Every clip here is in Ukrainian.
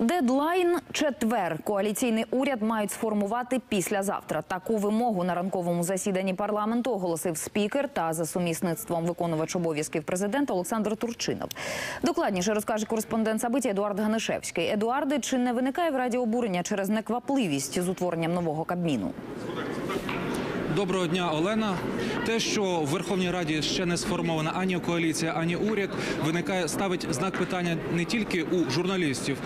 Дедлайн четвер. Коаліційний уряд мають сформувати післязавтра. Таку вимогу на ранковому засіданні парламенту оголосив спікер та за сумісництвом виконувач обов'язків президента Олександр Турчинов. Докладніше розкаже кореспондент Сабиті Едуард Ганишевський. Едуарди, чи не виникає в раді обурення через неквапливість з утворенням нового кабміну? Доброго дня, Олена. Те, що в Верховній Раді ще не сформована ані коаліція, ані уряд, виникає ставить знак питання не тільки у журналістів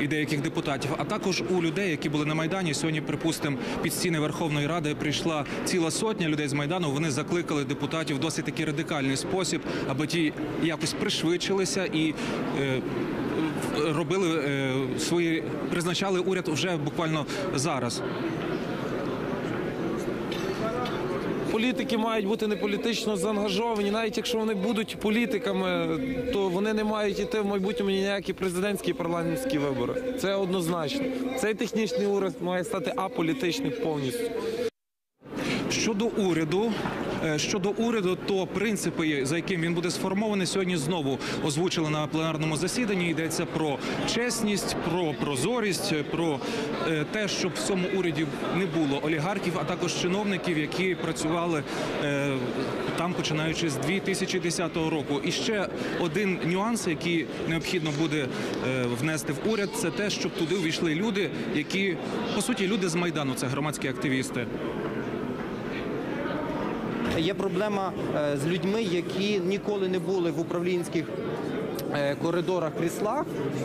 і деяких депутатів, а також у людей, які були на майдані. Сьогодні, припустимо, під стіни Верховної Ради прийшла ціла сотня людей з майдану. Вони закликали депутатів в досить такий радикальний спосіб, аби ті якось пришвидшилися і. Е, Робили е, свої призначали уряд вже буквально зараз. Політики мають бути не політично заангажовані. Навіть якщо вони будуть політиками, то вони не мають йти в майбутньому ніякі президентські і парламентські вибори. Це однозначно. Цей технічний уряд має стати аполітичним повністю. Щодо уряду. Е, Щодо уряду, то принципи, за яким він буде сформований, сьогодні знову озвучили на пленарному засіданні. Йдеться про чесність, про прозорість, про е, те, щоб в цьому уряді не було олігархів, а також чиновників, які працювали е, там, починаючи з 2010 року. І ще один нюанс, який необхідно буде внести в уряд, це те, щоб туди увійшли люди, які по суті люди з майдану, це громадські активісти. Є проблема е, з людьми, які ніколи не були в управлінських е, коридорах кріслах.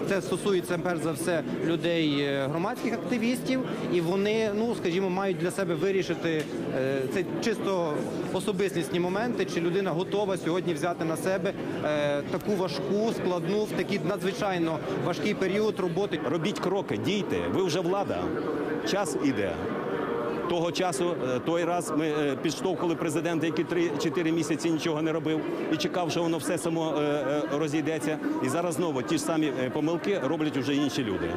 Це стосується перш за все людей е, громадських активістів, і вони, ну скажімо, мають для себе вирішити це чисто особистісні моменти, чи людина готова сьогодні взяти на себе таку важку, складну, в такий надзвичайно важкий період роботи. Робіть кроки, дійте. Ви вже влада. Час іде. Того часу, е, той раз ми е, підштовхували президента, який 3-4 місяці нічого не робив і чекав, що воно все само е, розійдеться. І зараз знову ті ж самі помилки роблять вже інші люди.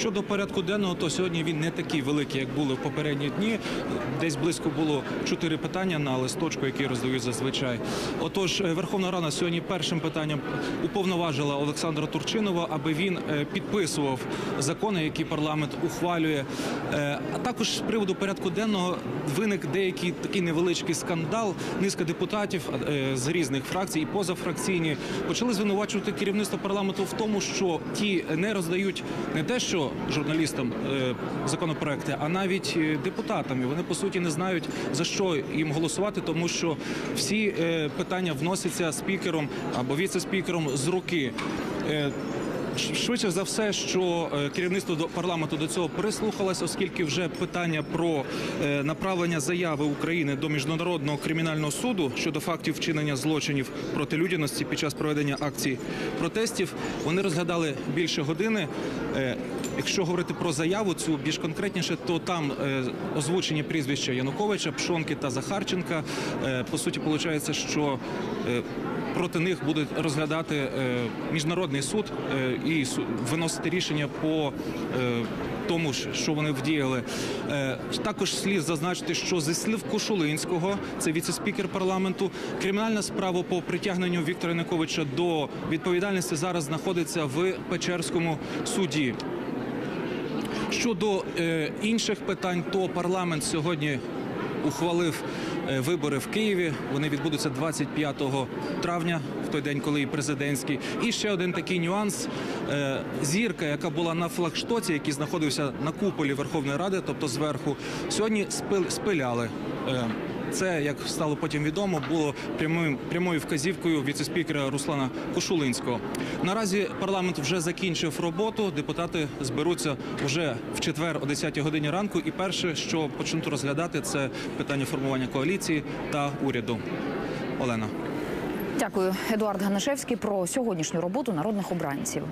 Щодо порядку денного, то сьогодні він не такий великий, як були в попередні дні. Десь близько було чотири питання на листочку, які роздають зазвичай. Отож, е, Верховна Рада сьогодні першим питанням уповноважила Олександра Турчинова, аби він е, підписував закони, які парламент ухвалює. Е, А також з приводу порядку денного виник деякий такий невеличкий скандал. Низка депутатів з різних фракцій і позафракційні почали звинувачувати керівництво парламенту в тому, що ті не роздають не те, що журналістам е, законопроекти, а навіть е, депутатам. І вони по суті не знають за що їм голосувати, тому що всі е, питання вносяться спікером або віце-спікером з руки. Швидше за все, що е, керівництво парламенту до цього прислухалось, оскільки вже питання про е, направлення заяви України до міжнародного кримінального суду щодо фактів вчинення злочинів проти людяності під час проведення акцій протестів вони розглядали більше години. Е, Якщо говорити про заяву, цю більш конкретніше, то там озвучені прізвища Януковича, Пшонки та Захарченка. По суті, виходить, що проти них будуть розглядати міжнародний суд і виносити рішення по е, тому, що вони вдіяли. Е, Також слід зазначити, що зі слів Кошулинського, це віце-спікер парламенту, кримінальна справа по притягненню Віктора Януковича до відповідальності зараз знаходиться в Печерському суді. Щодо е, інших питань, то парламент сьогодні ухвалив вибори в Києві. Вони відбудуться 25 травня, в той день, коли і президентський. І ще один такий нюанс: Е, зірка, яка була на флагштоці, який знаходився на куполі Верховної Ради, тобто зверху, сьогодні спил- спиляли. Це, як стало потім відомо, було прямою прямою вказівкою віце-спікера Руслана Кошулинського. Наразі парламент вже закінчив роботу. Депутати зберуться вже в четвер о 10 годині ранку. І перше, що почнуть розглядати, це питання формування коаліції та уряду. Олена. Дякую, Едуард Ганишевський, про сьогоднішню роботу народних обранців.